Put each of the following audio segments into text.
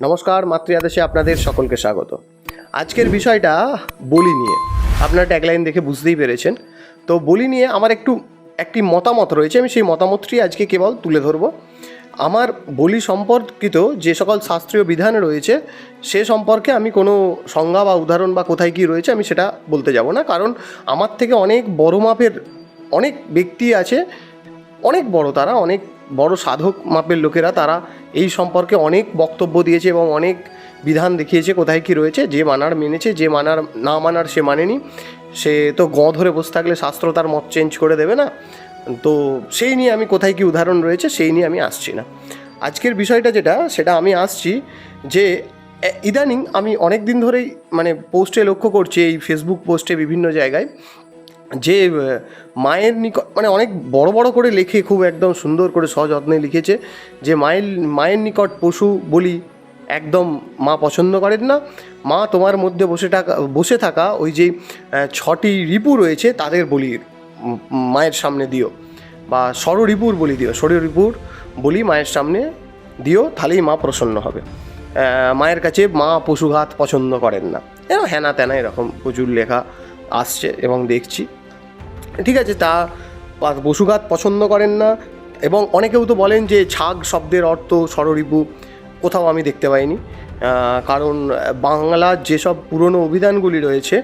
নমস্কার, মাতৃআদেশে আপনাদের সকলকে স্বাগত। আজকের বিষয়টা বলি নিয়ে। আপনারা ট্যাগলাইন দেখে বুঝতেই পেরেছেন। তো বলি নিয়ে আমার একটু, একটি মতামত রয়েছে, আমি সেই মতামতটি আজকে কেবল তুলে ধরবো। আমার বলি সম্পর্কিত যে সকল শাস্ত্রীয় বিধান রয়েছে, সে সম্পর্কে আমি কোনো সংজ্ঞা বা উদাহরণ বা কোথায় কী রয়েছে, আমি সেটা বলতে যাব না। কারণ আমার থেকে অনেক বড় মাপের অনেক ব্যক্তি আছে, অনেক বড় তারা, অনেক বড় সাধক মাপের লোকেরা তারা এই সম্পর্কে অনেক বক্তব্য দিয়েছে এবং অনেক বিধান দেখিয়েছে কোথায় কি রয়েছে, যে মানার মেনেছে, যে মানার, না মানার সে মানেনি। সে তো গ ধরে বসে থাকলে শাস্ত্র তার মত চেঞ্জ করে দেবে না? তো সেই নিয়ে আমি কোথায় কি উদাহরণ রয়েছে সেই নিয়ে আমি আসছি না। আজকের বিষয়টা যেটা, সেটা আমি আসছি যে ইদানিং আমি অনেক দিন ধরেই মানে পোস্টে লক্ষ্য করছি এই ফেসবুক পোস্টে বিভিন্ন জায়গায়। যে মায়ের নিকট মানে অনেক বড় বড় করে লেখে, খুব একদম সুন্দর করে সযত্নে লিখেছে যে, মায়ের মায়ের নিকট পশু বলি একদম মা পছন্দ করেন না। মা তোমার মধ্যে বসে থাকা বসে থাকা ওই যে ছটি রিপু রয়েছে, তাদের বলি মায়ের সামনে দিও। বা ষড়রিপুর বলি দিও ষড়রিপুর বলি মায়ের সামনে দিও, তাহলেই মা প্রসন্ন হবে। মায়ের কাছে মা পশুঘাত পছন্দ করেন না। হ্যানা ত্যানা এরকম প্রচুর লেখা আসছে এবং দেখছি। ঠিক আছে, তা পশুঘাত পছন্দ করেন না এবং অনেকেও তো বলেন যে ছাগ শব্দের অর্থ ষড়রিপু কোথাও আমি দেখতে পাইনি। কারণ বাংলার যেসব পুরনো অভিধানগুলি রয়েছে,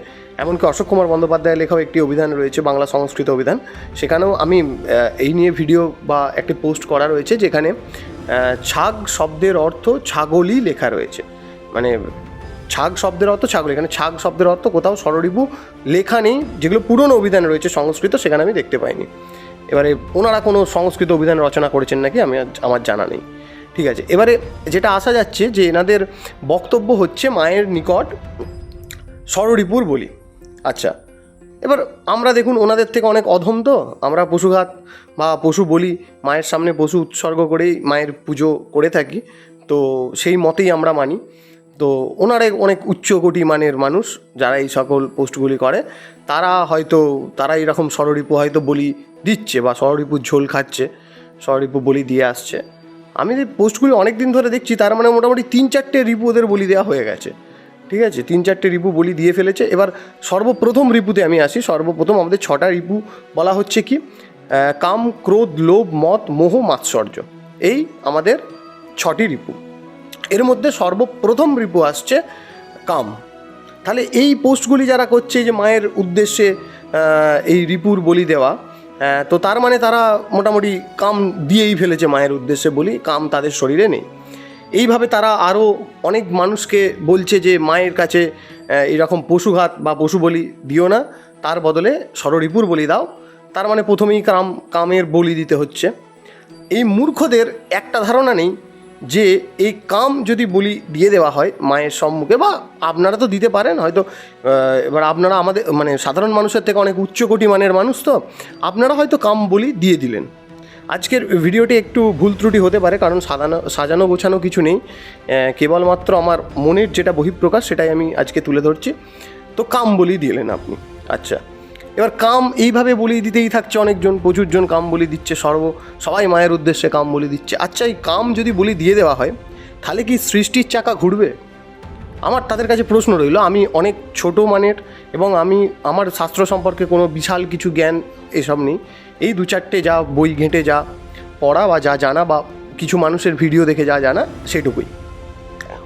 এমনকি অশোক কুমার বন্দ্যোপাধ্যায়ের লেখাও একটি অভিধান রয়েছে, বাংলা সংস্কৃত অভিধান, সেখানেও আমি এই নিয়ে ভিডিও বা একটি পোস্ট করা রয়েছে যেখানে ছাগ শব্দের অর্থ ছাগলই লেখা রয়েছে। মানে ছাগ শব্দের অর্থ ছাগল, এখানে ছাগ শব্দের অর্থ কোথাও ষড়রিপু লেখা নেই, যেগুলো পুরনো অভিধান রয়েছে, সংস্কৃত সেখানে আমি দেখতে পাইনি। এবারে ওনারা কোনো সংস্কৃত অভিধান রচনা করেছেন নাকি আমি আমার জানা নেই। ঠিক আছে, এবারে যেটা আসা যাচ্ছে যে এনাদের বক্তব্য হচ্ছে মায়ের নিকট ষড়রিপুর বলি। আচ্ছা এবার আমরা দেখুন ওনাদের থেকে অনেক অধম তো, আমরা পশুঘাত বা পশু বলি, মায়ের সামনে পশু উৎসর্গ করেই মায়ের পুজো করে থাকি, তো সেই মতেই আমরা মানি। তো ওনারা অনেক উচ্চ কোটি মানের মানুষ যারা এই সকল পোস্টগুলি করে, তারা হয়তো, তারা এরকম ষড়রিপু হয়তো বলি দিচ্ছে বা ষড়রিপুর ঝোল খাচ্ছে ষড়রিপু বলি দিয়ে আসছে। আমি যে পোস্টগুলি অনেক দিন ধরে দেখছি, তার মানে মোটামুটি তিন চারটে রিপু ওদের বলি দেওয়া হয়ে গেছে। ঠিক আছে? তিন চারটে রিপু বলি দিয়ে ফেলেছে। এবার সর্বপ্রথম রিপুতে আমি আসি। সর্বপ্রথম আমাদের ছটা রিপু বলা হচ্ছে কি? কাম, ক্রোধ, লোভ, মত, মোহ, মাৎসর্য। এই আমাদের ছটি রিপু। এর মধ্যে সর্বপ্রথম রিপু আসছে কাম। তাহলে এই পোস্টগুলি যারা করছে যে মায়ের উদ্দেশ্যে এই রিপুর বলি দেওয়া তো তার মানে তারা মোটামুটি কাম দিয়েই ফেলেছে মায়ের উদ্দেশ্যে বলি, কাম তাদের শরীরে নেই। এইভাবে তারা আরও অনেক মানুষকে বলছে যে, মায়ের কাছে এরকম পশুঘাত বা পশু বলি দিও না, তার বদলে সররিপুর বলি দাও। তার মানে প্রথমেই কাম, কামের বলি দিতে হচ্ছে। এই মূর্খদের একটা ধারণা নেই যে এই কাম যদি বলি দিয়ে দেওয়া হয় মায়ের সম্মুখে বা আপনারা তো দিতে পারেন, হয়তো এবার আপনারা আমাদের মানে সাধারণ মানুষের থেকে অনেক উচ্চকোটি মানের মানুষ তো, আপনারা হয়তো কাম বলি দিয়ে দিলেন। আজকের ভিডিওটি একটু ভুল ত্রুটি হতে পারে, কারণ সাজানো সাজানো গোছানো কিছু নেই কেবলমাত্র আমার মনের যেটা বহিঃপ্রকাশ সেটাই আমি আজকে তুলে ধরছি। তো কাম বলি দিলেন আপনি। আচ্ছা এবার কাম এইভাবে বলি দিতেই থাকছে অনেকজন, প্রচুরজন কাম বলি দিচ্ছে, সর্ব, সবাই মায়ের উদ্দেশ্যে কাম বলি দিচ্ছে। আচ্ছা এই কাম যদি বলি দিয়ে দেওয়া হয়, তাহলে কি সৃষ্টির চাকা ঘুরবে? আমার তাদের কাছে প্রশ্ন রইল, আমি অনেক ছোট মানের এবং আমি, আমার শাস্ত্র সম্পর্কে কোনো বিশাল কিছু জ্ঞান এসব নেই। এই দু চারটে যা বই ঘেঁটে যা পড়া বা যা জানা বা কিছু মানুষের ভিডিও দেখে যা জানা, সেটুকুই।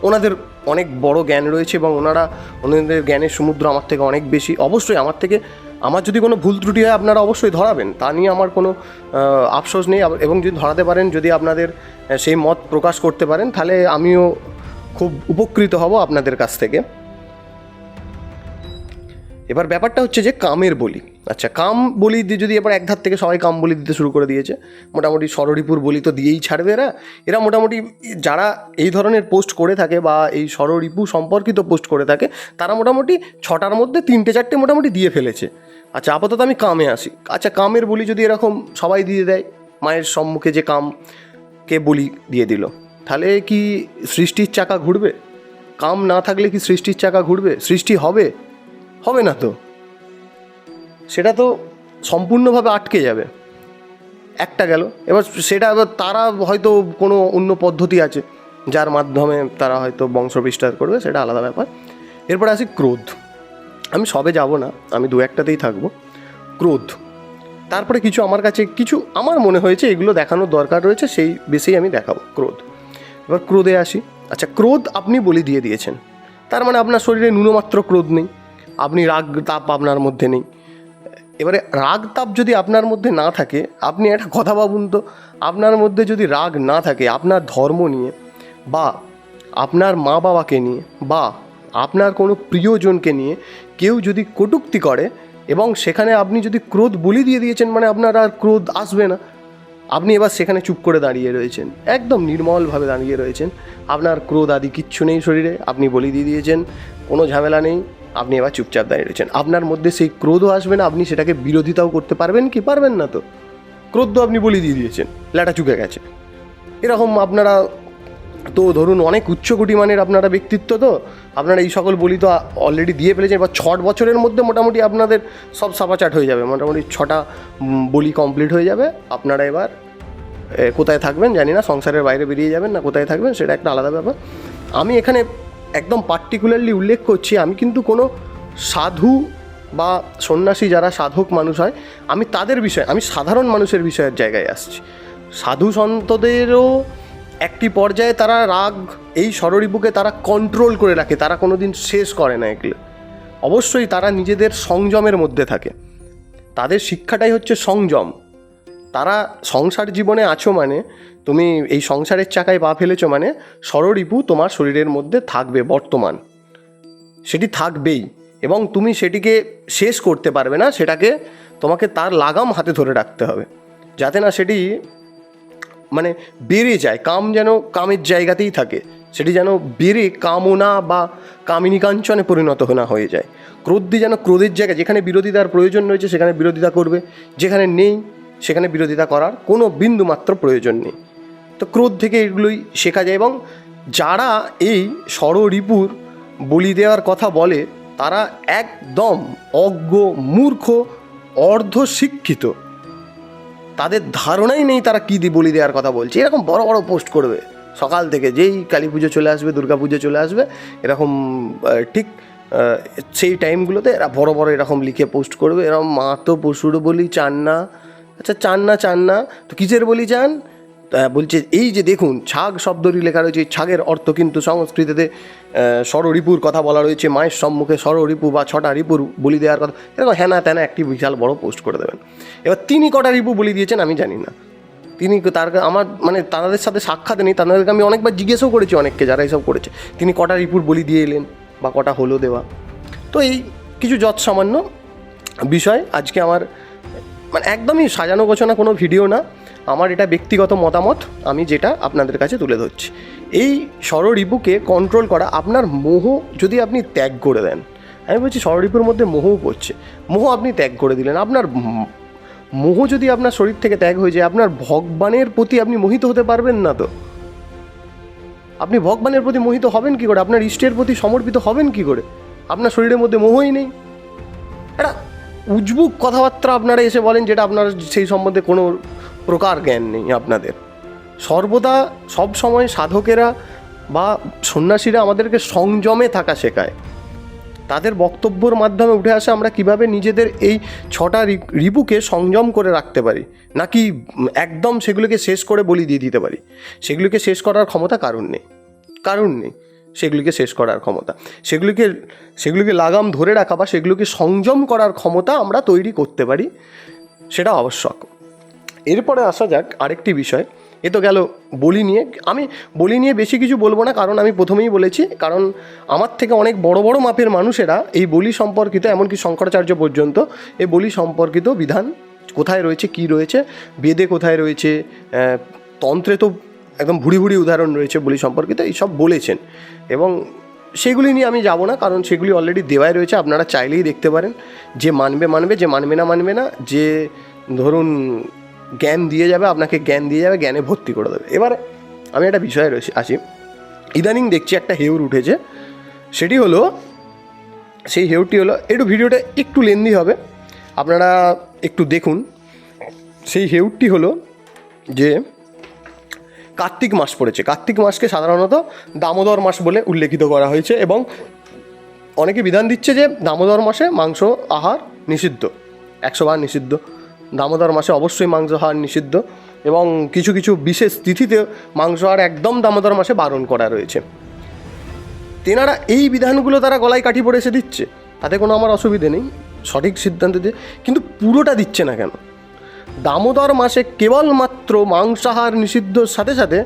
ওনাদের অনেক বড় জ্ঞান রয়েছে এবং ওনারা, ওনাদের জ্ঞানের সমুদ্র আমার থেকে অনেক বেশি। অবশ্যই আমার থেকে আমার যদি কোনো ভুল ত্রুটি হয়, আপনারা অবশ্যই ধরাবেন। তা নিয়ে আমার কোনো আফসোস নেই। এবং যদি ধরাতে পারেন, যদি আপনাদের সেই মত প্রকাশ করতে পারেন, তাহলে আমিও খুব উপকৃত হব আপনাদের কাছ থেকে। এবার ব্যাপারটা হচ্ছে যে, কামের বলি। আচ্ছা কাম বলি দিয়ে যদি এবার এক ধার থেকে সবাই কাম বলি দিতে শুরু করে দিয়েছে, মোটামুটি ষড়রিপুর বলি তো দিয়েই ছাড়বে এরা। এরা মোটামুটি যারা এই ধরনের পোস্ট করে থাকে বা এই ষড়রিপু সম্পর্কিত পোস্ট করে থাকে, তারা মোটামুটি ছটার মধ্যে তিনটে, চারটে মোটামুটি দিয়ে ফেলেছে। আচ্ছা আপাতত আমি কামে আসি আচ্ছা কামের বলি যদি এরকম সবাই দিয়ে দেয়, মায়ের সম্মুখে যে কাম কে বলি দিয়ে দিল, তাহলে কি সৃষ্টির চাকা ঘুরবে? কাম না থাকলে কি সৃষ্টির চাকা ঘুরবে? সৃষ্টি হবে? হবে না তো। সেটা তো সম্পূর্ণভাবে আটকে যাবে। একটা গেল। এবার সেটা, এবার তারা হয়তো কোনো অন্য পদ্ধতি আছে, যার মাধ্যমে তারা হয়তো বংশ বিস্তার করবে, সেটা আলাদা ব্যাপার। এরপরে আসি ক্রোধ। আমি সবে যাব না, আমি দু একটাতেই থাকব। ক্রোধ। তারপরে কিছু আমার কাছে, কিছু আমার মনে হয়েছে এগুলো দেখানোর দরকার রয়েছে, সেই বেশি আমি দেখাবো ক্রোধ। এবার ক্রোধে আসি। আচ্ছা ক্রোধ আপনি বলি দিয়ে দিয়েছেন। তার মানে আপনার শরীরে ন্যূনমাত্র ক্রোধ নেই, আপনি রাগ তাপ আপনার মধ্যে নেই। এবারে রাগ তাপ যদি আপনার মধ্যে না থাকে, আপনি একটা কথা ভাবুন তো, আপনার মধ্যে যদি রাগ না থাকে আপনার ধর্ম নিয়ে, বা আপনার মা বাবাকে নিয়ে, বা আপনার কোনো প্রিয়জনকে নিয়ে কেউ যদি কটূক্তি করে এবং সেখানে আপনি যদি ক্রোধ বলি দিয়ে দিয়েছেন মানে আপনার আর ক্রোধ আসবে না। আপনি এবার সেখানে চুপ করে দাঁড়িয়ে রয়েছেন, একদম নির্মলভাবে দাঁড়িয়ে রয়েছেন। আপনার ক্রোধ আদি কিচ্ছু নেই শরীরে, আপনি বলি দিয়ে দিয়েছেন, কোনো ঝামেলা নেই, আপনি এবার চুপচাপ দাঁড়িয়ে রয়েছেন। আপনার মধ্যে সেই ক্রোধও আসবে না, আপনি সেটাকে বিরোধিতাও করতে পারবেন কি পারবেন না তো? ক্রোধ তো আপনি বলি দিয়ে দিয়েছেন, ল্যাটা চুকে গেছে। এরকম আপনারা, তো ধরুন অনেক উচ্চকোটি মানের আপনারা ব্যক্তিত্ব তো আপনারা এই সকল বলি তো অলরেডি দিয়ে ফেলেছেন। বা ছট বছরের মধ্যে মোটামুটি আপনাদের সব সাপাচাট হয়ে যাবে। মোটামুটি ছটা বলি কমপ্লিট হয়ে যাবে। আপনারা এবার কোথায় থাকবেন জানি না, সংসারের বাইরে বেরিয়ে যাবেন না, কোথায় থাকবেন সেটা একটা আলাদা ব্যাপার। আমি এখানে একদম পার্টিকুলারলি উল্লেখ করছি, আমি কিন্তু কোনো সাধু বা সন্ন্যাসী যারা সাধক মানুষ হয়, আমি তাদের বিষয়ে, আমি সাধারণ মানুষের বিষয়ের জায়গায় আসছি। সাধু সন্তদেরও একটি পর্যায়ে তারা রাগ, এই ষড়রিপুকে তারা কন্ট্রোল করে রাখে, তারা কোনো দিন শেষ করে না এগুলো। অবশ্যই তারা নিজেদের সংযমের মধ্যে থাকে। তাদের শিক্ষাটাই হচ্ছে সংযম। তারা সংসার জীবনে আছো মানে তুমি এই সংসারের চাকায় পা ফেলেছো মানে ষড়রিপু তোমার শরীরের মধ্যে থাকবে বর্তমান। সেটি থাকবেই এবং তুমি সেটিকে শেষ করতে পারবে না, সেটাকে তোমাকে তার লাগাম হাতে ধরে রাখতে হবে। যাতে না সেটি মানে বেড়ে যায়, কাম যেন কামের জায়গাতেই থাকে, সেটি যেন বেড়ে কামনা বা কামিনী কাঞ্চনে পরিণত না হয়ে যায়। ক্রোধটি যেন ক্রোধের জায়গায়, যেখানে বিরোধিতার প্রয়োজন রয়েছে সেখানে বিরোধিতা করবে, যেখানে নেই সেখানে বিরোধিতা করার কোনো বিন্দু মাত্র প্রয়োজন নেই। তো ক্রোধ থেকে এগুলোই শেখা যায় এবং যারা এই ষড়রিপুর বলি দেওয়ার কথা বলে, তারা একদম অজ্ঞ, মূর্খ অর্ধ শিক্ষিত তাদের ধারণাই নেই তারা কী দি বলি দেওয়ার কথা বলছে। এরকম বড় বড় পোস্ট করবে। সকাল থেকে যেই কালী পুজো চলে আসবে, দুর্গা পুজো চলে আসবে, এরকম ঠিক সেই টাইমগুলোতে এরা বড় বড় এরকম লিখে পোস্ট করবে। এরকম মা তো পশুর বলি, চান না। আচ্ছা চান না চান না। তো কিসের বলি চান? বলছে, এই যে দেখুন, ছাগ শব্দটি লেখা রয়েছে ছাগের অর্থ কিন্তু সংস্কৃতিতে ষড়রিপুর কথা বলা রয়েছে, মায়ের সম্মুখে ষড়রিপু বা ছটা রিপুর বলি দেওয়ার কথা, এরকম হ্যানা ত্যানা একটি বিশাল বড় পোস্ট করে দেবেন। এবার তিনি কটা রিপু বলি দিয়েছেন আমি জানি না। তিনি তার আমার মানে তাদের সাথে সাক্ষাৎ নেই, তাদেরকে আমি অনেকবার জিজ্ঞেসও করেছি অনেককে যারা এইসব করেছে, তিনি কটা রিপুর বলি দিয়ে এলেন বা কটা হলো দেওয়া। তো এই কিছু যৎ সামান্য বিষয়, আজকে আমার মানে একদমই সাজানো গোছানো কোনো ভিডিও না আমার এটা ব্যক্তিগত মতামত, আমি যেটা আপনাদের কাছে তুলে ধরছি। এই ষড়রিপুকে কন্ট্রোল করা আপনার মোহ যদি আপনি ত্যাগ করে দেন, আমি বলছি ষড়রিপুর মধ্যে মোহও পড়ছে। মোহ আপনি ত্যাগ করে দিলেন, আপনার মোহ যদি আপনার শরীর থেকে ত্যাগ হয়ে যায়, আপনার ভগবানের প্রতি আপনি মোহিত হতে পারবেন না তো। আপনি ভগবানের প্রতি মোহিত হবেন কি করে? আপনার ইষ্টের প্রতি সমর্পিত হবেন কি করে? আপনার শরীরের মধ্যে মোহই নেই। একটা উজবুক কথাবার্তা আপনারা এসে বলেন, যেটা আপনার সেই সম্বন্ধে কোনো প্রকার জ্ঞান নেই আপনাদের। সর্বদা সব সময় সাধকেরা বা সন্ন্যাসীরা আমাদেরকে সংযমে থাকা শেখায়। তাদের বক্তব্যর মাধ্যমে উঠে আসে আমরা কীভাবে নিজেদের এই ছটা রিপুকে সংযম করে রাখতে পারি, নাকি একদম সেগুলোকে শেষ করে বলি দিয়ে দিতে পারি। সেগুলোকে শেষ করার ক্ষমতা কারণ নেই। কারণ নেই সেগুলিকে শেষ করার ক্ষমতা। সেগুলিকে সেগুলিকে লাগাম ধরে রাখা বা সেগুলিকে সংযম করার ক্ষমতা আমরা তৈরি করতে পারি, সেটা আবশ্যক। এরপরে আসা যাক আরেকটি বিষয়। এ তো গেল বলি নিয়ে। আমি বলি নিয়ে বেশি কিছু বলব না, কারণ আমি প্রথমেই বলেছি, কারণ আমার থেকে অনেক বড় বড় মাপের মানুষেরা এই বলি সম্পর্কিত, এমনকি শঙ্করাচার্য পর্যন্ত এই বলি সম্পর্কিত বিধান কোথায় রয়েছে, কি রয়েছে, বেদে কোথায় রয়েছে তন্ত্রে তো একদম ভুড়ি ভুড়ি উদাহরণ রয়েছে বলি সম্পর্কিত এইসব বলেছেন। এবং সেগুলি নিয়ে আমি যাব না, কারণ সেগুলি অলরেডি দেওয়াই রয়েছে, আপনারা চাইলেই দেখতে পারেন। যে মানবে মানবে, যে মানবে না মানবে না, যে ধরুন জ্ঞান দিয়ে যাবে, আপনাকে জ্ঞান দিয়ে যাবে, জ্ঞানে ভর্তি করে দেবে। এবার আমি একটা বিষয়ে রয়েছি, আসি। ইদানিং দেখছি একটা হেউর উঠেছে, সেটি হলো, সেই হেউরটি হলো, একটু ভিডিওটা একটু লেন্দি হবে, আপনারা একটু দেখুন। সেই হেউরটি হলো যে, কার্তিক মাস পড়েছে। কার্তিক মাসকে সাধারণত দামোদর মাস বলে উল্লেখিত করা হয়েছে এবং অনেকে বিধান দিচ্ছে যে, দামোদর মাসে মাংস, আহার নিষিদ্ধ, একশো বার নিষিদ্ধ। দামোদর মাসে অবশ্যই মাংস আহার নিষিদ্ধ এবং কিছু কিছু বিশেষ তিথিতে মাংস আহার একদম দামোদর মাসে বারণ করা রয়েছে। তেনারা এই বিধানগুলো তারা গলায় কাঠি পড়ে এসে দিচ্ছে। তাতে কোনো আমার অসুবিধে নেই, সঠিক সিদ্ধান্ত দিয়ে, কিন্তু পুরোটা দিচ্ছে না কেন? দামোদর মাসে কেবলমাত্র মাংসাহার নিষিদ্ধর সাথে সাথে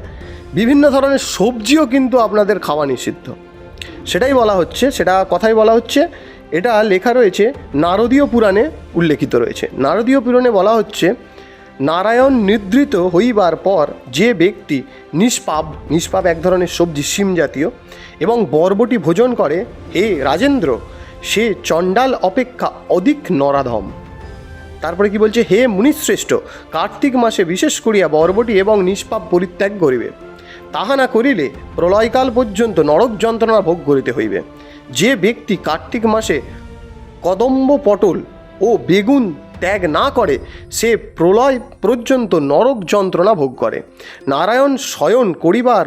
বিভিন্ন ধরনের সবজিও কিন্তু আপনাদের খাওয়া নিষিদ্ধ। সেটাই বলা হচ্ছে, সেটা কথাই বলা হচ্ছে এটা লেখা রয়েছে, নারদীয় পুরাণে উল্লেখিত রয়েছে। নারদীয় পুরাণে বলা হচ্ছে, নারায়ণ নিদ্রিত হইবার পর যে ব্যক্তি নিষ্পাপ নিষ্পাপ এক ধরনের সবজি, শিম জাতীয়, এবং বর্বটি ভোজন করে, হে রাজেন্দ্র, সে চণ্ডাল অপেক্ষা অধিক নরাধম। তারপরে কি বলছে, হে মুনিশ্রেষ্ঠ, কার্তিক মাসে বিশেষ করিয়া বর্বটি এবং নিষ্পাপ পরিত্যাগ করিবে। তাহা না করিলে প্রলয়কাল পর্যন্ত নরক যন্ত্রণা ভোগ করিতে হইবে। যে ব্যক্তি কার্তিক মাসে কদম্ব পটল ও বেগুন ত্যাগ না করে, সে প্রলয় পর্যন্ত নরক যন্ত্রণা ভোগ করে। নারায়ণ শয়ন করিবার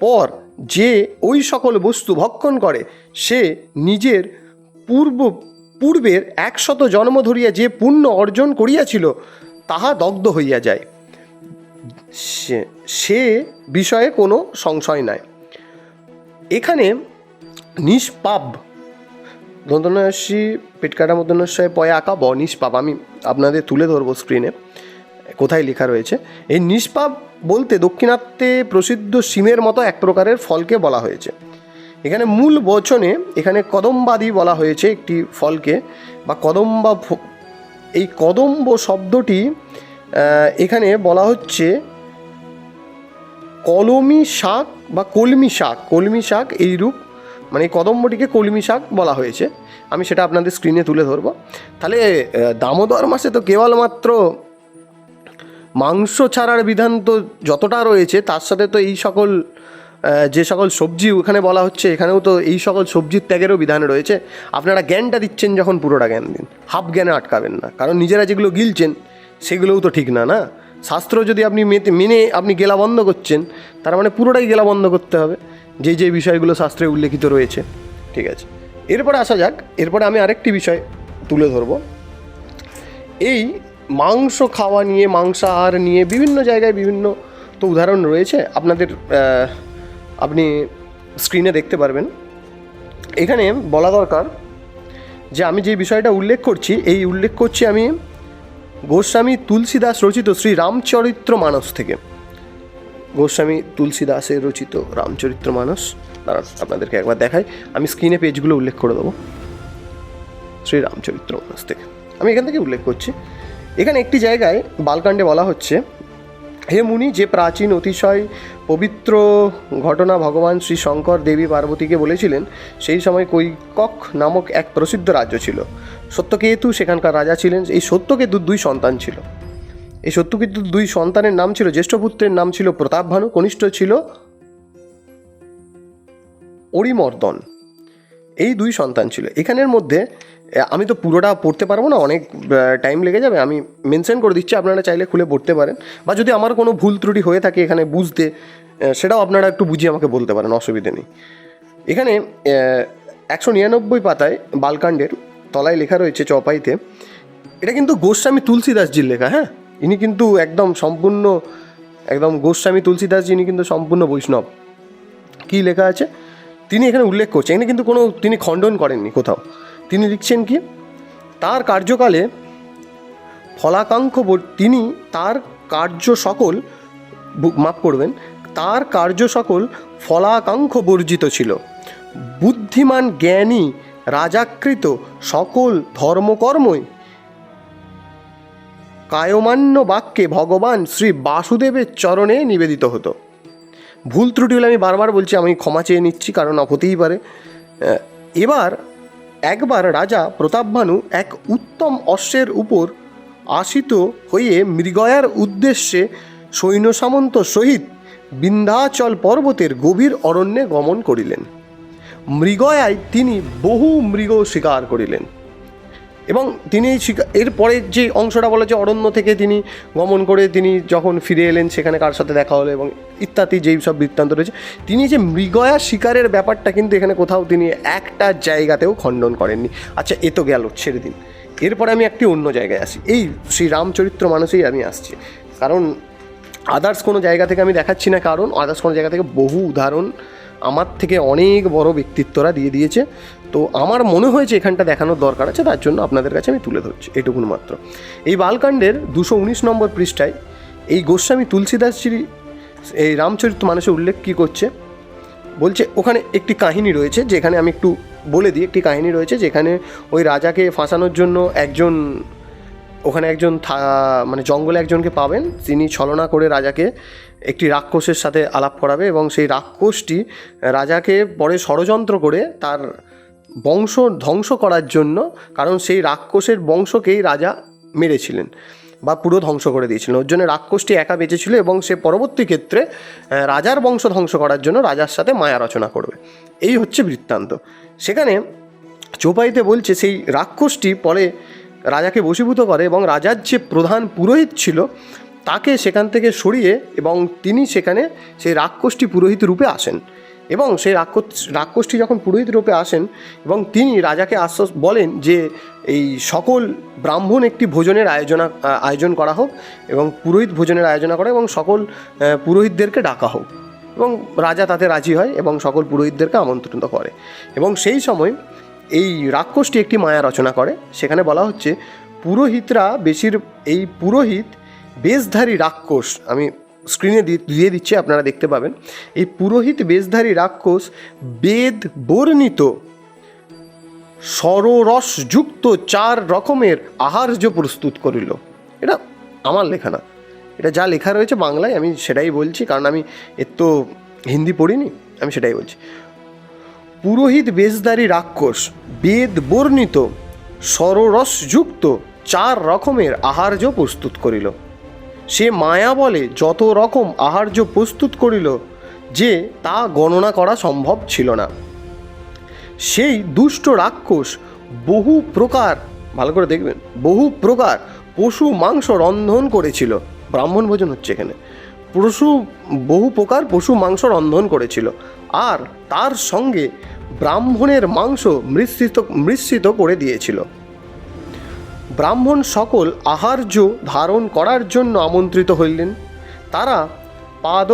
পর যে ওই সকল বস্তু ভক্ষণ করে, সে নিজের পূর্ব পূর্বের একশত জন্ম ধরিয়া যে পুণ্য অর্জন করিয়াছিল, তাহা দগ্ধ হইয়া যায়। সে বিষয়ে কোনো সংশয় নাই। এখানে নিষ্পাপ দন্তনস্যি পেটকাটা মধ্যনস্যয় পয়ে আঁকা ব, নিষ্পাপ। আমি আপনাদের তুলে ধরবো স্ক্রিনে কোথায় লেখা রয়েছে। এই নিষ্পাপ বলতে দক্ষিণাত্যে প্রসিদ্ধ সিমের মতো এক প্রকারের ফলকে বলা হয়েছে। এখানে মূল বচনে এখানে কদম্বাদি বলা হয়েছে একটি ফলকে, বা কদম্বা এই কদম্ব শব্দটি এখানে বলা হচ্ছে কলমি শাক বা কলমি শাক। কলমি শাক এইরূপ মানে কদম্বটিকে কলমি শাক বলা হয়েছে। আমি সেটা আপনাদের স্ক্রিনে তুলে ধরবো। তাহলে দামোদর মাসে তো কেবলমাত্র মাংস ছাড়ার বিধান তো যতটা রয়েছে, তার সাথে তো এই সকল যে সকল সবজি ওখানে বলা হচ্ছে, এখানেও তো এই সকল সবজির ত্যাগেরও বিধান রয়েছে। আপনারা জ্ঞানটা দিচ্ছেন যখন পুরোটা জ্ঞান দিন। হাফ জ্ঞানে আটকাবেন না। কারণ নিজেরা যেগুলো গিলছেন সেগুলোও তো ঠিক না না? শাস্ত্র যদি আপনি মেতে- মেনে আপনি গেলা বন্ধ করছেন, তার মানে পুরোটাই গেলা বন্ধ করতে হবে, যে যে বিষয়গুলো শাস্ত্রে উল্লেখিত রয়েছে, ঠিক আছে? এরপরে আসা যাক, এরপরে আমি আরেকটি বিষয় তুলে ধরবো। এই মাংস খাওয়া নিয়ে, মাংসাহার নিয়ে বিভিন্ন জায়গায় বিভিন্ন তো উদাহরণ রয়েছে, আপনাদের আপনি স্ক্রিনে দেখতে পারবেন। এখানে বলা দরকার যে আমি যে বিষয়টা উল্লেখ করছি, এই উল্লেখ করছি আমি গোস্বামী তুলসীদাস রচিত শ্রী রামচরিত্র মানস থেকে। গোস্বামী তুলসীদাসের রচিত রামচরিত্র মানস। দাঁড়ান, আপনাদেরকে একবার দেখাই। আমি স্ক্রিনে পেজগুলো উল্লেখ করে দেবো। শ্রী রামচরিত্র মানস থেকে। আমি এখান থেকে উল্লেখ করছি। এখানে একটি জায়গায় বালকাণ্ডে বলা হচ্ছে হে মুনি, যে প্রাচীন অতিশয় পবিত্র ঘটনা ভগবান শ্রী শঙ্কর দেবী পার্বতীকে বলেছিলেন, সেই সময় কৈকক নামক এক প্রসিদ্ধ রাজ্য ছিল। সত্যকেতু সেখানকার রাজা ছিলেন, এই সত্যকেতুর দুই সন্তান ছিল। এই সত্যকেতুর দুই সন্তানের নাম ছিল, জ্যেষ্ঠ পুত্রের নাম ছিল প্রতাপভানু কনিষ্ঠ ছিল অরিমর্দন। এই দুই সন্তান ছিল। এখানের মধ্যে আমি তো পুরোটা পড়তে পারব না, অনেক টাইম লেগে যাবে। আমি মেনশন করে দিচ্ছি, আপনারা চাইলে খুলে পড়তে পারেন। বা যদি আমার কোনো ভুল ত্রুটি হয়ে থাকে এখানে বুঝতে সেটাও আপনারা একটু বুঝিয়ে আমাকে বলতে পারেন, অসুবিধে নেই। এখানে একশো নিরানব্বই পাতায় বালকাণ্ডের তলায় লেখা রয়েছে চপাইতে, এটা কিন্তু গোস্বামী তুলসীদাসজির লেখা হ্যাঁ? ইনি কিন্তু একদম সম্পূর্ণ, একদম গোস্বামী তুলসীদাসজি, ইনি কিন্তু সম্পূর্ণ বৈষ্ণব। কি লেখা আছে? তিনি এখানে উল্লেখ করছেন এখানে কিন্তু কোনো, তিনি খণ্ডন করেননি কোথাও। তিনি লিখছেন কি? তার কার্যকালে ফলাকাঙ্ক্ষ তিনি তার কার্য সকল মাফ করবেন, তার কার্য সকল ফলাকাঙ্ক্ষ বর্জিত ছিল। বুদ্ধিমান, জ্ঞানী, রাজাকৃত সকল ধর্মকর্মই কায়মান্য বাক্যে ভগবান শ্রী বাসুদেবের চরণে নিবেদিত হতো। ভুল ত্রুটি হলে আমি বারবার বলছি, আমি ক্ষমা চেয়ে নিচ্ছি, কারণ হতেই পারে। এবার একবার রাজা প্রতাপভানু এক উত্তম অশ্বের উপর আসিত হয়ে মৃগয়ার উদ্দেশ্যে সৈন্য সামন্ত সহিত বিন্ধ্যাচল পর্বতের গভীর অরণ্যে গমন করিলেন। মৃগয়ায় তিনি বহু মৃগ শিকার করিলেন। এবং তিনি এরপরে যে অংশটা বলা যে অরণ্য থেকে তিনি গমন করে তিনি যখন ফিরে এলেন, সেখানে কার সাথে দেখা হলো এবং ইত্যাদি যেই সব বৃত্তান্ত রয়েছে, তিনি যে মৃগয়া শিকারের ব্যাপারটা কিন্তু এখানে কোথাও তিনি একটা জায়গাতেও খণ্ডন করেননি। আচ্ছা এ তো গেল, ছেড়ে দিন। এরপরে আমি একটি অন্য জায়গায় আসি। এই শ্রী রামচরিত্র মানুষেই আমি আসছি। কারণ আদার্স কোনো জায়গা থেকে আমি দেখাচ্ছি না। কারণ আদার্স কোনো জায়গা থেকে বহু উদাহরণ আমার থেকে অনেক বড় ব্যক্তিত্বরা দিয়ে দিয়েছে। তো আমার মনে হয়েছে এখানটা দেখানোর দরকার আছে, তার জন্য আপনাদের কাছে আমি তুলে ধরছি, এটুকুন মাত্র। এই বালকাণ্ডের দুশো উনিশ নম্বর পৃষ্ঠায় এই গোস্বামী তুলসীদাসজির এই রামচরিত মানুষের উল্লেখ কী করছে? বলছে, ওখানে একটি কাহিনী রয়েছে, যেখানে আমি একটু বলে দিই, একটি কাহিনী রয়েছে, যেখানে ওই রাজাকে ফাঁসানোর জন্য একজন, ওখানে একজন মানে জঙ্গলে একজনকে পাবেন তিনি ছলনা করে রাজাকে একটি রাক্ষসের সাথে আলাপ করাবে এবং সেই রাক্ষসটি রাজাকে পরে ষড়যন্ত্র করে তার বংশ ধ্বংস করার জন্য, কারণ সেই রাক্ষসের বংশকেই রাজা মেরেছিলেন বা পুরো ধ্বংস করে দিয়েছিলেন। ওর জন্য রাক্ষসটি একা বেঁচেছিল এবং সে পরবর্তী ক্ষেত্রে রাজার বংশ ধ্বংস করার জন্য রাজার সাথে মায়া রচনা করবে। এই হচ্ছে বৃত্তান্ত। সেখানে চোপাইতে বলছে, সেই রাক্ষসটি পরে রাজাকে বশীভূত করে এবং রাজার যে প্রধান পুরোহিত ছিল, তাকে সেখান থেকে সরিয়ে এবং তিনি সেখানে সেই রাক্ষসটি পুরোহিত রূপে আসেন। এবং সেই রাক্ষস, রাক্ষসটি যখন পুরোহিত রূপে আসেন এবং তিনি রাজাকে আশ্বাস বলেন যে এই সকল ব্রাহ্মণ একটি ভোজনের আয়োজনা আয়োজন করা হোক এবং পুরোহিত ভোজনের আয়োজনা করা এবং সকল পুরোহিতদেরকে ডাকা হোক এবং রাজা তাতে রাজি হয় এবং সকল পুরোহিতদেরকে আমন্ত্রিত করে। এবং সেই সময় এই রাক্ষসটি একটি মায়া রচনা করে, সেখানে বলা হচ্ছে, পুরোহিতরা বেশির, এই পুরোহিত বেশধারী রাক্ষস, আমি স্ক্রিনে দিয়ে দিচ্ছি, আপনারা দেখতে পাবেন। এই পুরোহিত বেশধারী রাক্ষস বেদ বর্ণিত সররসযুক্ত চার রকমের আহার্য প্রস্তুত করিল। এটা আমার লেখা না। এটা যা লেখা রয়েছে বাংলায়, আমি সেটাই বলছি, কারণ আমি এর তো হিন্দি পড়িনি, আমি সেটাই বলছি। পুরোহিত বেশধারী রাক্ষস বেদ বর্ণিত সররসযুক্ত চার রকমের আহার্য প্রস্তুত করিল। সে মায়া বলে যত রকম আহার্য প্রস্তুত করিল যে তা গণনা করা সম্ভব ছিল না। সেই দুষ্ট রাক্ষস বহু প্রকার, ভালো করে দেখবেন, বহু প্রকার পশু মাংস রন্ধন করেছিল। ব্রাহ্মণ ভোজন হচ্ছে এখানে। পশু, বহু প্রকার পশু মাংস রন্ধন করেছিল। আর তার সঙ্গে ব্রাহ্মণের মাংস মিশ্রিত মিশ্রিত করে দিয়েছিল। ব্রাহ্মণ সকল আহার্য ধারণ করার জন্য আমন্ত্রিত হইলেন। তারা পাদ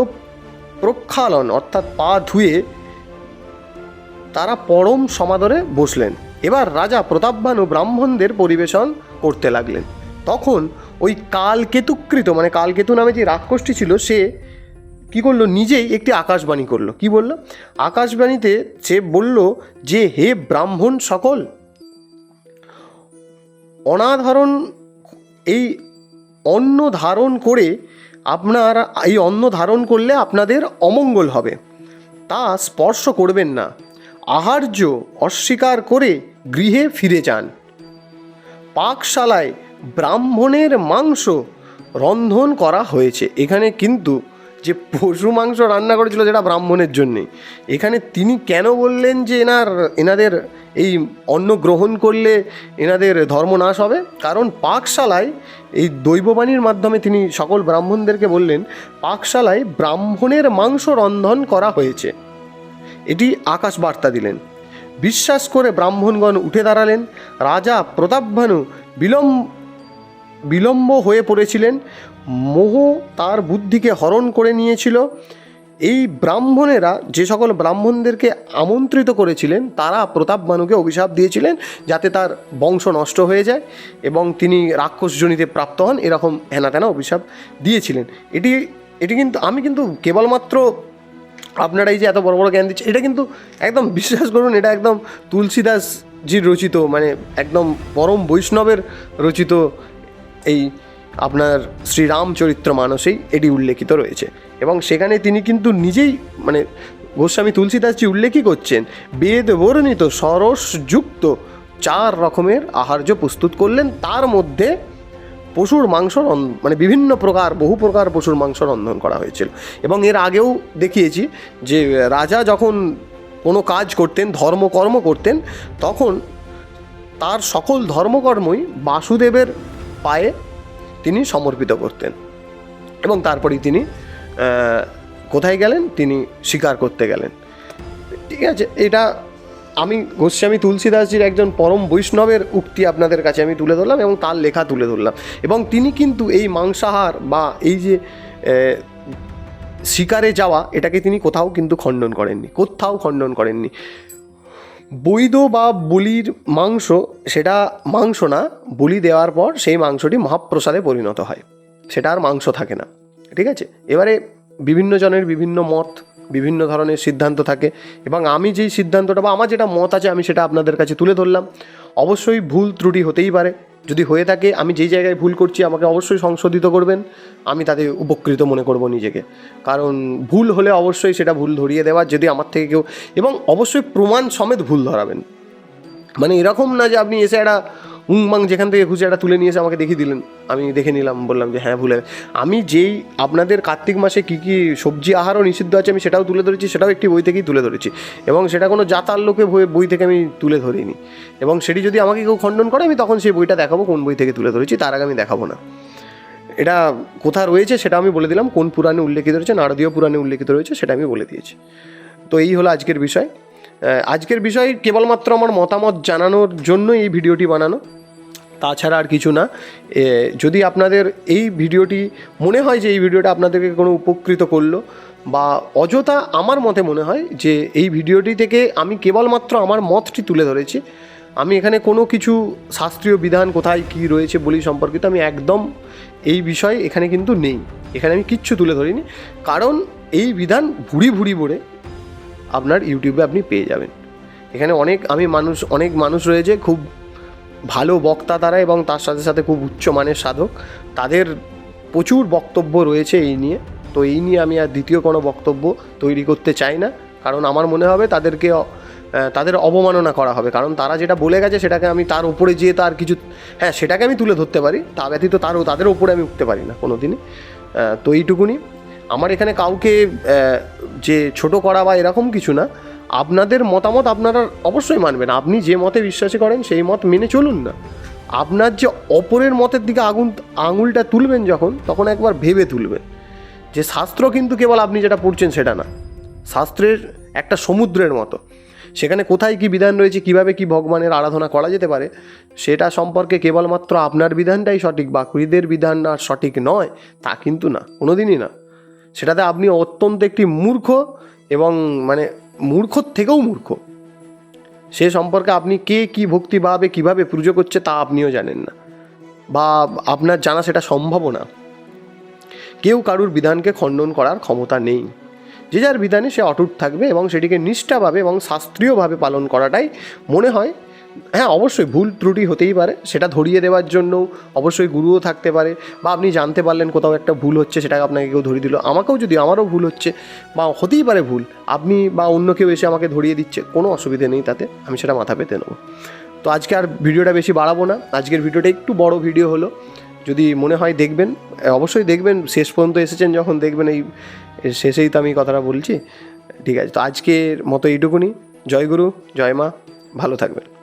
প্রক্ষালন অর্থাৎ পা ধুয়ে তারা পরম সমাদরে বসলেন। এবার রাজা প্রতাপবানু ব্রাহ্মণদের পরিবেশন করতে লাগলেন। তখন ওই কালকেতুকৃত মানে কালকেতু নামে যে রাক্ষসটি ছিল, সে কি করল? নিজেই একটি আকাশবাণী করল। কি বলল? আকাশবাণীতে সে বলল যে, হে ব্রাহ্মণ সকল অনাধারণ এই অন্ন ধারণ করে আপনার, এই অন্ন ধারণ করলে আপনাদের অমঙ্গল হবে। তা স্পর্শ করবেন না। আহার্য অস্বীকার করে গৃহে ফিরে যান। পাকশালায় ব্রাহ্মণের মাংস রন্ধন করা হয়েছে। এখানে কিন্তু যে পশু মাংস রান্না করেছিল যেটা ব্রাহ্মণের জন্যে। এখানে তিনি কেন বললেন যে এনার, এনাদের এই অন্ন গ্রহণ করলে এনাদের ধর্মনাশ হবে? কারণ পাকশালায় এই দৈববাণীর মাধ্যমে তিনি সকল ব্রাহ্মণদেরকে বললেন, পাকশালায় ব্রাহ্মণের মাংস রন্ধন করা হয়েছে। এটি আকাশ বার্তা দিলেন। বিশ্বাস করে ব্রাহ্মণগণ উঠে দাঁড়ালেন। রাজা প্রতাপভানু বিলম্ব বিলম্ব হয়ে পড়েছিলেন। মোহ তার বুদ্ধিকে হরণ করে নিয়েছিল। এই ব্রাহ্মণেরা যে সকল ব্রাহ্মণদেরকে আমন্ত্রিত করেছিলেন, তারা প্রতাপ বানুকে অভিশাপ দিয়েছিলেন যাতে তার বংশ নষ্ট হয়ে যায় এবং তিনি রাক্ষসজনিতে প্রাপ্ত হন, এরকম হেনা তেনা অভিশাপ দিয়েছিলেন। এটি এটি কিন্তু, আমি কিন্তু কেবলমাত্র আপনারা এই যে এত বড় বড় জ্ঞান দিচ্ছে এটা কিন্তু একদম, বিশ্বাস করুন, এটা একদম তুলসীদাসজির রচিত মানে একদম পরম বৈষ্ণবের রচিত এই আপনার শ্রীরামচরিত্র মানসেই এটি উল্লেখিত রয়েছে। এবং সেখানে তিনি কিন্তু নিজেই মানে গোস্বামী তুলসীদাসজি উল্লেখই করছেন, বেদ বর্ণিত সরসযুক্ত চার রকমের আহার্য প্রস্তুত করলেন। তার মধ্যে পশুর মাংস মানে বিভিন্ন প্রকার, বহু প্রকার পশুর মাংস রন্ধন করা হয়েছিল। এবং এর আগেও দেখিয়েছি যে রাজা যখন কোনো কাজ করতেন, ধর্মকর্ম করতেন, তখন তার সকল ধর্মকর্মই বাসুদেবের পায়ে তিনি সমর্পিত করতেন। এবং তারপরেই তিনি কোথায় গেলেন? তিনি স্বীকার করতে গেলেন। ঠিক আছে, এটা আমি গোস্বামী তুলসীদাসজির একজন পরম বৈষ্ণবের উক্তি আপনাদের কাছে আমি তুলে ধরলাম এবং তার লেখা তুলে ধরলাম। এবং তিনি কিন্তু এই মাংসাহার বা এই যে শিকারে যাওয়া, এটাকে তিনি কোথাও কিন্তু খণ্ডন করেননি, কোথাও খণ্ডন করেননি। বৈধ বা বলির মাংস, সেটা মাংস না, বলি দেওয়ার পর সেই মাংসটি মহাপ্রসাদে পরিণত হয়। সেটা আর মাংস থাকে না। ঠিক আছে? এবারে বিভিন্ন জনের বিভিন্ন মত, বিভিন্ন ধরনের সিদ্ধান্ত থাকে এবং আমি যেই সিদ্ধান্তটা বা আমার যেটা মত আছে, আমি সেটা আপনাদের কাছে তুলে ধরলাম। অবশ্যই ভুল ত্রুটি হতেই পারে। যদি হয়ে থাকে, আমি যেই জায়গায় ভুল করছি, আমাকে অবশ্যই সংশোধিত করবেন। আমি তাতে উপকৃত মনে করব নিজেকে। কারণ ভুল হলে অবশ্যই সেটা ভুল ধরিয়ে দেওয়া, যদি আমার থেকে কেউ এবং অবশ্যই প্রমাণ সমেত ভুল ধরাবেন। মানে এরকম না যে আপনি এসে একটা উংমাং যেখান থেকে খুঁজে একটা তুলে নিয়ে এসে আমাকে দেখিয়ে দিলেন। আমি দেখে নিলাম, বললাম যে হ্যাঁ ভুলে আমি যেই, আপনাদের কার্তিক মাসে কী কী সবজি আহারও নিষিদ্ধ আছে, আমি সেটাও তুলে ধরেছি, সেটাও একটি বই থেকেই তুলে ধরেছি। এবং সেটা কোনো জাতার লোকে বই- বই থেকে আমি তুলে ধরিনি। এবং সেটি যদি আমাকে কেউ খণ্ডন করে, আমি তখন সেই বইটা দেখাবো, কোন বই থেকে তুলে ধরেছি, তার আগে আমি দেখাবো না। এটা কোথা রয়েছে সেটা আমি বলে দিলাম, কোন পুরাণে উল্লেখিত রয়েছে, নারদীয় পুরাণে উল্লেখিত রয়েছে, সেটা আমি বলে দিয়েছি। তো এই হলো আজকের বিষয়। আজকের বিষয় কেবলমাত্র আমার মতামত জানানোর জন্য এই ভিডিওটি বানানো। তাছাড়া আর কিছু না। যদি আপনাদের এই ভিডিওটি, মনে হয় যে এই ভিডিওটা আপনাদেরকে কোনো উপকৃত করল, বা অযথা আমার মতে মনে হয় যে এই ভিডিওটি থেকে আমি কেবলমাত্র আমার মতটি তুলে ধরেছি, আমি এখানে কোনো কিছু শাস্ত্রীয় বিধান কোথায় কী রয়েছে বলি সম্পর্কিত আমি একদম এই বিষয় এখানে কিন্তু নেই। এখানে আমি কিচ্ছু তুলে ধরিনি। কারণ এই বিধান ভুড়ি ভুড়ি ভরে আপনার ইউটিউবে আপনি পেয়ে যাবেন। এখানে অনেক, আমি মানুষ, অনেক মানুষ রয়েছে খুব ভালো বক্তা তারা এবং তার সাথে সাথে খুব উচ্চমানের সাধক। তাদের প্রচুর বক্তব্য রয়েছে এই নিয়ে। তো এই নিয়ে আমি আর দ্বিতীয় কোনো বক্তব্য তৈরি করতে চাই না। কারণ আমার মনে হবে তাদেরকে তাদের অবমাননা করা হবে। কারণ তারা যেটা বলে গেছে সেটাকে আমি তার উপরে যেয়ে তার কিছু হ্যাঁ সেটাকে আমি তুলে ধরতে পারি। তা ব্যতীত তারও, তাদের উপরে আমি উঠতে পারি না কোনো দিনই তো এইটুকুনি। আমার এখানে কাউকে যে ছোট করা বা এরকম কিছু না আপনাদের মতামত আপনারা অবশ্যই মানবেন। আপনি যে মতে বিশ্বাসী করেন, সেই মত মেনে চলুন না। আপনার যে অপরের মতের দিকে আগুন আঙুলটা তুলবেন যখন, তখন একবার ভেবে তুলবেন যে শাস্ত্র কিন্তু কেবল আপনি যেটা পড়ছেন সেটা না। শাস্ত্রের একটা সমুদ্রের মতো। সেখানে কোথায় কি বিধান রয়েছে, কীভাবে কি ভগবানের আরাধনা করা যেতে পারে, সেটা সম্পর্কে কেবলমাত্র আপনার বিধানটাই সঠিক বাকুড়িদের বিধান আর সঠিক নয়, তা কিন্তু না, কোনোদিনই না। সেটাতে আপনি অত্যন্ত একটি মূর্খ এবং মানে মূর্খর থেকেও মূর্খ। সে সম্পর্কে আপনি কে, কী ভক্তিভাবে কীভাবে পুজো করছে তা আপনিও জানেন না। বা আপনার জানা সেটা সম্ভবও না। কেউ কারুর বিধানকে খণ্ডন করার ক্ষমতা নেই। যে যার বিধানে সে অটুট থাকবে এবং সেটিকে নিষ্ঠাভাবে এবং শাস্ত্রীয়ভাবে পালন করাটাই মনে হয় হ্যাঁ অবশ্যই ভুল ত্রুটি হতেই পারে। সেটা ধরিয়ে দেওয়ার জন্য অবশ্যই গুরুও থাকতে পারে। বা আপনি জানতে পারলেন কোথাও একটা ভুল হচ্ছে, সেটাকে আপনাকে কেউ ধরিয়ে দিল। আমাকেও যদি আমারও ভুল হচ্ছে, বা হতেই পারে ভুল, আপনি বা অন্য কেউ এসে আমাকে ধরিয়ে দিচ্ছে, কোনো অসুবিধে নেই তাতে, আমি সেটা মাথা পেতে নেব। তো আজকে আর ভিডিওটা বেশি বাড়াবো না। আজকের ভিডিওটা একটু বড় ভিডিও হলো। যদি মনে হয় দেখবেন অবশ্যই দেখবেন, শেষ পর্যন্ত এসেছেন যখন দেখবেন এই শেষেই তো আমি কথাটা বলছি। ঠিক আছে, তো আজকের মতো এইটুকুনি। জয় গুরু, জয় মা, ভালো থাকবেন।